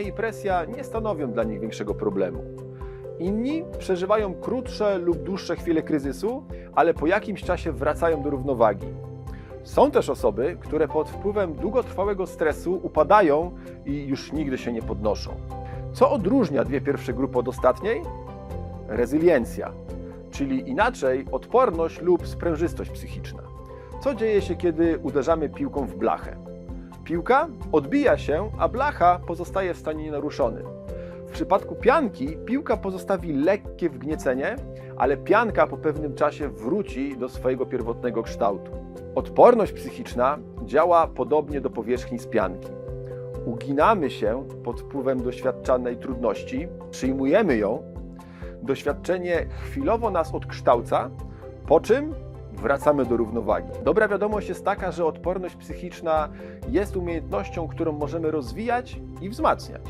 i presja nie stanowią dla nich większego problemu. Inni przeżywają krótsze lub dłuższe chwile kryzysu, ale po jakimś czasie wracają do równowagi. Są też osoby, które pod wpływem długotrwałego stresu upadają i już nigdy się nie podnoszą. Co odróżnia dwie pierwsze grupy od ostatniej? Rezyliencja, czyli inaczej odporność lub sprężystość psychiczna. Co dzieje się, kiedy uderzamy piłką w blachę? Piłka odbija się, a blacha pozostaje w stanie nienaruszonym. W przypadku pianki piłka pozostawi lekkie wgniecenie, ale pianka po pewnym czasie wróci do swojego pierwotnego kształtu. Odporność psychiczna działa podobnie do powierzchni z pianki. Uginamy się pod wpływem doświadczanej trudności, przyjmujemy ją, doświadczenie chwilowo nas odkształca, po czym wracamy do równowagi. Dobra wiadomość jest taka, że odporność psychiczna jest umiejętnością, którą możemy rozwijać i wzmacniać.